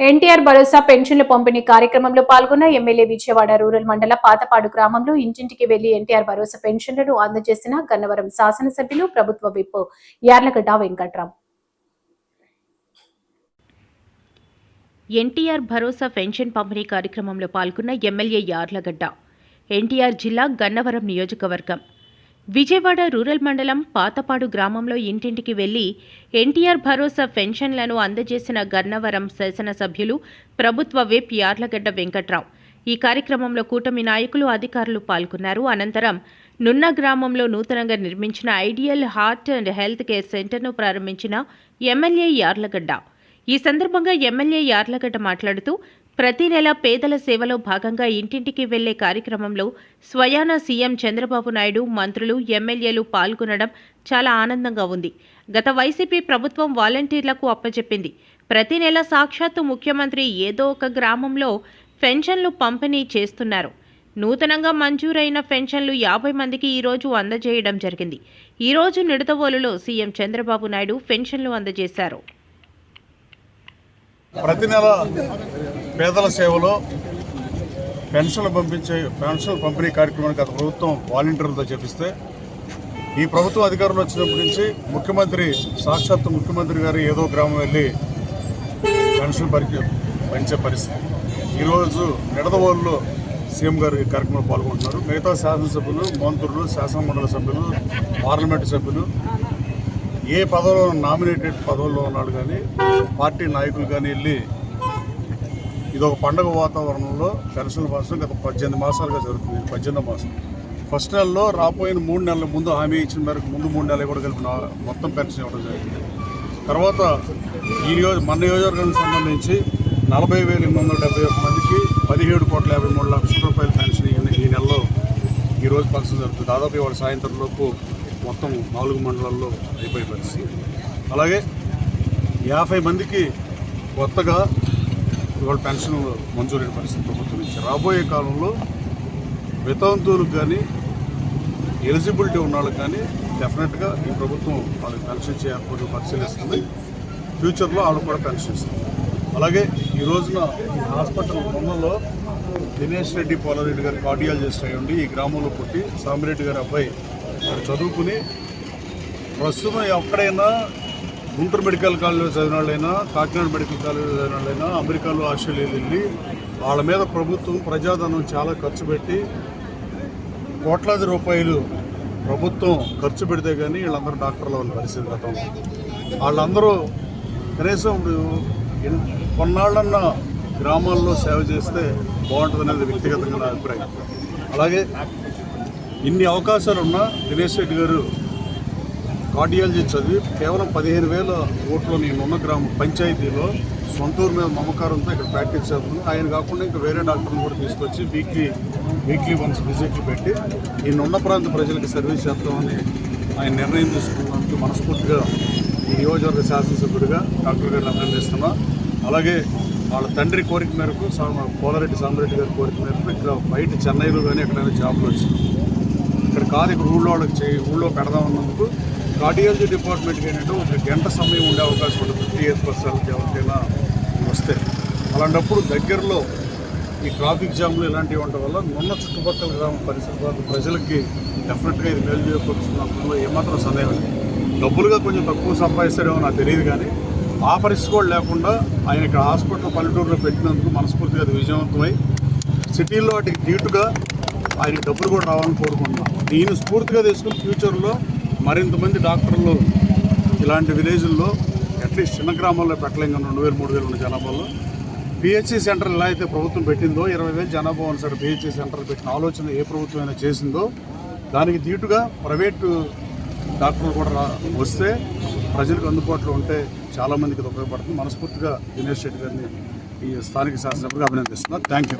ఎన్టీఆర్ భరోసా పెన్షన్ల పంపిణీ కార్యక్రమంలో పాల్గొన్న ఎమ్మెల్యే విజయవాడ రూరల్ మండల పాతపాడు గ్రామంలో ఇంటింటికి వెళ్ళి ఎన్టీఆర్ భరోసా పెన్షన్లను అందజేసిన గన్నవరం శాసనసభ్యులు ప్రభుత్వ విప్ యార్లగడ్డ వెంకట్రాం ఎన్టీఆర్ భరోసా పెన్షన్ పంపిణీ కార్యక్రమంలో పాల్గొన్న ఎమ్మెల్యే యార్లగడ్డ ఎన్టీఆర్ జిల్లా గన్నవరం నియోజకవర్గం. విజయవాడ రూరల్ మండలం పాతపాడు గ్రామంలో ఇంటింటికి వెళ్ళి ఎన్టీఆర్ భరోసా పెన్షన్లను అందజేసిన గన్నవరం శాసనసభ్యులు ప్రభుత్వ విప్ యార్లగడ్డ వెంకట్రావు. ఈ కార్యక్రమంలో కూటమి నాయకులు అధికారులు పాల్గొన్నారు. అనంతరం నున్న గ్రామంలో నూతనంగా నిర్మించిన ideal heart and health care సెంటర్ను ప్రారంభించిన ఎమ్మెల్యే యార్లగడ్డ. ఈ సందర్భంగా ఎమ్మెల్యే యార్లగడ్డ మాట్లాడుతూ ప్రతి నెల పేదల సేవలో భాగంగా ఇంటింటికి వెళ్ళే కార్యక్రమంలో స్వయాన సీఎం చంద్రబాబు నాయుడు మంత్రులు ఎమ్మెల్యేలు పాల్గొనడం చాలా ఆనందంగా ఉంది. గత వైసీపీ ప్రభుత్వం వాలంటీర్లకు అప్పచెప్పింది. ప్రతి నెల సాక్షాత్తు ముఖ్యమంత్రి ఏదో ఒక గ్రామంలో పెన్షన్లు పంపిణీ చేస్తున్నారు. నూతనంగా మంజూరైన పెన్షన్లు యాభై మందికి ఈరోజు అందజేయడం జరిగింది. ఈరోజు నిడతవోలులో సీఎం చంద్రబాబు నాయుడు పెన్షన్లు అందజేశారు. ప్రతి నెల పేదల సేవలో పెన్షన్లు పంపించే పెన్షన్ పంపిణీ కార్యక్రమానికి గత ప్రభుత్వం వాలంటీర్లతో చేపిస్తే ఈ ప్రభుత్వం అధికారంలో వచ్చినప్పటి నుంచి ముఖ్యమంత్రి సాక్షాత్తు ముఖ్యమంత్రి గారు ఏదో గ్రామం వెళ్ళి పెన్షన్ పరి పంచే పరిస్థితి. ఈరోజు నిడదవోళ్ళు సీఎం గారు ఈ కార్యక్రమంలో పాల్గొంటున్నారు. మిగతా శాసనసభ్యులు మంత్రులు శాసనమండలి సభ్యులు పార్లమెంటు సభ్యులు ఏ పదవిలో నామినేటెడ్ పదవుల్లో ఉన్నాడు కానీ పార్టీ నాయకులు కానీ వెళ్ళి ఇది ఒక పండగ వాతావరణంలో పెన్షన్ మాసం గత పద్దెనిమిది మాసాలుగా జరుగుతుంది. పద్దెనిమిది మాసం. ఫస్ట్ నెలలో రాబోయిన మూడు నెలల ముందు హామీ ఇచ్చిన మేరకు ముందు మూడు నెలలు కూడా కలిపి నా- మొత్తం పెన్షన్ ఇవ్వడం జరిగింది. తర్వాత ఈ నియోజ మన నియోజకవర్గానికి సంబంధించి నలభై వేల ఎనిమిది వందల డెబ్బై మందికి పదిహేడు కోట్ల యాభై మూడు లక్షల రూపాయల పెన్షన్ ఈ- ఈ నెలలో ఈరోజు ఫంక్షన్ జరుగుతుంది. దాదాపు ఇవాళ సాయంత్రం లోపు మొత్తం నాలుగు మండలాల్లో అయిపోయే పరిస్థితి. అలాగే యాభై మందికి కొత్తగా ఇవాళ పెన్షన్ మంజూరైన పరిస్థితి ప్రభుత్వం నుంచి రాబోయే కాలంలో వితంతువులకు కానీ ఎలిజిబిలిటీ ఉన్న వాళ్ళకి కానీ డెఫినెట్గా ఈ ప్రభుత్వం వాళ్ళకి పెన్షన్ ఇచ్చే ఏర్పాట్లు పరిశీలిస్తుంది. ఫ్యూచర్లో వాళ్ళు కూడా పెన్షన్ ఇస్తుంది అలాగే ఈ రోజున ఈ హాస్పిటల్ బొమ్మలో దినేష్ రెడ్డి పోలారెడ్డి గారు కార్డియాలజిస్ట్ అయి ఉండి ఈ గ్రామంలో పుట్టి సామిరెడ్డి గారి అబ్బాయి ఇక్కడ చదువుకుని ప్రస్తుతం ఎక్కడైనా గుంటూరు మెడికల్ కాలేజీలో చదివిన వాళ్ళైనా కాకినాడ మెడికల్ కాలేజీలో చదివిన వాళ్ళైనా అమెరికాలో ఆస్ట్రేలియాలో వెళ్ళి వాళ్ళ మీద ప్రభుత్వం ప్రజాధనం చాలా ఖర్చు పెట్టి కోట్లాది రూపాయలు ప్రభుత్వం ఖర్చు పెడితే కానీ వీళ్ళందరూ డాక్టర్లు వాళ్ళ పరిస్థితి గతం. వాళ్ళందరూ కనీసం ఇప్పుడు కొన్నాళ్ళన్నా గ్రామాల్లో సేవ చేస్తే బాగుంటుంది అనేది వ్యక్తిగతంగా నా అభిప్రాయం. అలాగే ఇన్ని అవకాశాలు ఉన్నా దినేష్ రెడ్డి గారు కార్డియాలజీ చదివి కేవలం పదిహేను వేల ఓట్లు నేనున్న గ్రామ పంచాయతీలో సొంతూరు మీద మమకారంతో ఇక్కడ ప్రాక్టీస్ చేస్తున్నాను ఆయన కాకుండా ఇంకా వేరే డాక్టర్ని కూడా తీసుకొచ్చి వీక్లీ వీక్లీ వన్స్ విజిట్లు పెట్టి ఈ ప్రాంత ప్రజలకు సర్వీస్ చేద్దామని ఆయన నిర్ణయం తీసుకున్నందుకు మనస్ఫూర్తిగా ఈ నియోజకవర్గ శాసనసభ్యుడిగా డాక్టర్ గారిని అభినందిస్తున్నా. అలాగే వాళ్ళ తండ్రి కోరిక మేరకు సా పోలారెడ్డి సామరెడ్డి గారి కోరిక మేరకు ఇక్కడ బయట చెన్నైలో కానీ ఎక్కడైనా జాబ్లు వచ్చింది ఇక్కడ కాదు ఇక్కడ ఊళ్ళో వాళ్ళకి చేయి ఊళ్ళో పెడదామన్నందుకు కార్డియాలజీ డిపార్ట్మెంట్కి ఏంటంటే ఒక గంట సమయం ఉండే అవకాశం ఉంటుంది. ఫిఫ్టీ ఎయిత్ పర్సెంట్కి ఎవరికైనా వస్తే. అలాంటప్పుడు దగ్గరలో ఈ ట్రాఫిక్ జామ్లు ఇలాంటివి ఉండటం వల్ల నున్న చుట్టుపక్కల గ్రామ పరిసర ప్రజలకి డెఫినెట్గా ఇది మేలు చేకూరుస్తుంది అందులో ఏమాత్రం సందేహం లేదు. డబ్బులుగా కొంచెం తక్కువ సంపాదిస్తాడేమో నాకు తెలియదు కానీ ఆ పరిస్థితి కూడా లేకుండా ఆయన ఇక్కడ హాస్పిటల్ పల్లెటూరులో పెట్టినందుకు మనస్ఫూర్తిగా అది విజయవంతమై సిటీల్లో వాటికి ధీటుగా ఆయనకి డబ్బులు కూడా రావాలని కోరుకుంటున్నాం. దీన్ని స్ఫూర్తిగా తీసుకుని ఫ్యూచర్లో మరింతమంది డాక్టర్లు ఇలాంటి విలేజ్ల్లో అట్లీస్ట్ చిన్న గ్రామాల్లో పెట్టలేం కానీ రెండు వేలు మూడు వేలు ఉన్న జనాభాలో. పిహెచ్సి సెంటర్ ఎలా అయితే ప్రభుత్వం పెట్టిందో ఇరవై వేలు జనాభా ఉన్న సరే పిహెచ్సి సెంటర్ పెట్టిన ఆలోచన ఏ ప్రభుత్వం అయినా చేసిందో దానికి దీటుగా ప్రైవేటు డాక్టర్లు కూడా రా వస్తే ప్రజలకు అందుబాటులో ఉంటే చాలామందికి ఉపయోగపడుతుంది. మనస్ఫూర్తిగా దినేష్ రెడ్డి గారిని ఈ స్థానిక శాసనసభ్యుడిగా అభినందిస్తున్నా. Thank you